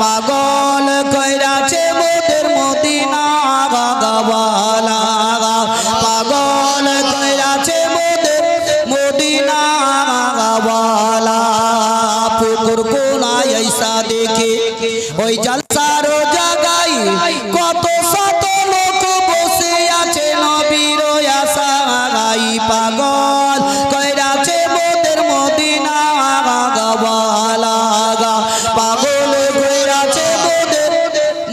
পাগল কইরাছে মোদের মদিনা গাওয়ালা পাগল কইরাছে মোদের মদিনা গাওয়ালা ওই জলসারো পাগল। কইরাছে মদিনা পাগল কইরাছে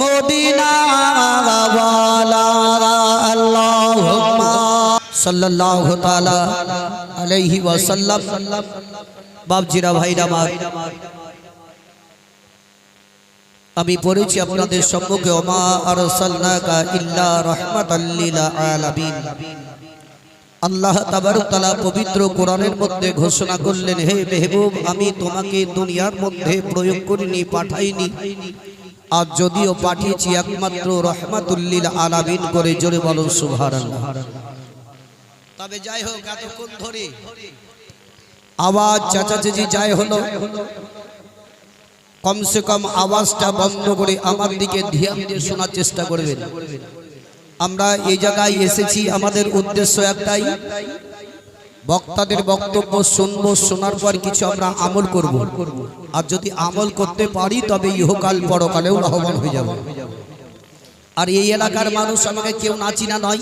মদিনা আল্লাহুম্মা সাল্লাল্লাহু তাআলা আলাইহি ওয়াসাল্লাম। বাপজিরা, ভাইরা আমার আমি পড়েছি আপনাদের সম্মুখে, ওমা আরসালনাকা ইল্লা রাহমাতাল লিল আলামিন। আল্লাহ তাবারক তাআলা পবিত্র কোরআনের মধ্যে ঘোষণা করলেন, হে মেহবুব, আমি তোমাকে দুনিয়ার মধ্যে প্রয়োগ করিনি, পাঠাইনি। আর যদিও পাঠিয়েছি একমাত্র রহমাতুল্লিল আলামিন, করে জোরে বলুন, সুবহানাল্লাহ। তবে যাই হোক, এতক্ষণ ধরে আওয়াজ চাচাচেজি যাই হলো, কমসে কম আওয়াজটা বন্ধ করে আমার দিকে ধ্যান দিয়ে শোনার চেষ্টা করবেন। আমরা এই জায়গায় এসেছি। আমাদের উদ্দেশ্য একটাই। বক্তাদের বক্তব্য শুনব, শোনার পর কিছু আমরা আমল করব। আর যদি আমল করতে পারি, তবে ইহকাল পরকালেও লাভবান হয়ে যাব। আর এই এলাকার মানুষ আমাকে কেউ না চিনা নয়।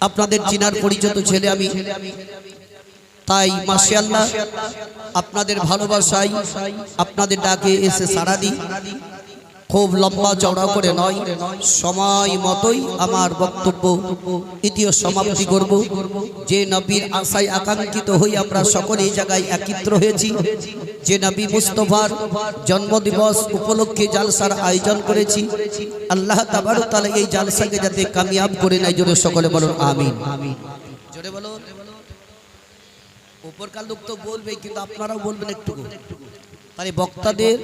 আপনাদের চিনার পরিচিত ছেলে আমি। তাই মাসিয়াল্লাহ আপনাদের ভালোবাসায় আপনাদের ডাকে এসে সারা দিই। খুব লম্বা চওড়া করে নয়। সময় মতোই আমার বক্তব্য ইতিও সমাপ্তি করব। যে নবীর আশায় আকাঙ্ক্ষিত হই আমরা সকলে এই জায়গায় একত্র হয়েছি। যে নবী মুস্তফার জন্মদিবস উপলক্ষে জালসার আয়োজন করেছি। আল্লাহ তাবার তালা এই জালসাকে যাতে কামিয়াব করে নেয় জোরে সকলে বলুন, আমিন। জোরে বলুন। উপরকার লোক তো বলবে কিন্তু আপনারাও বলবেন একটু তাই বক্তাদের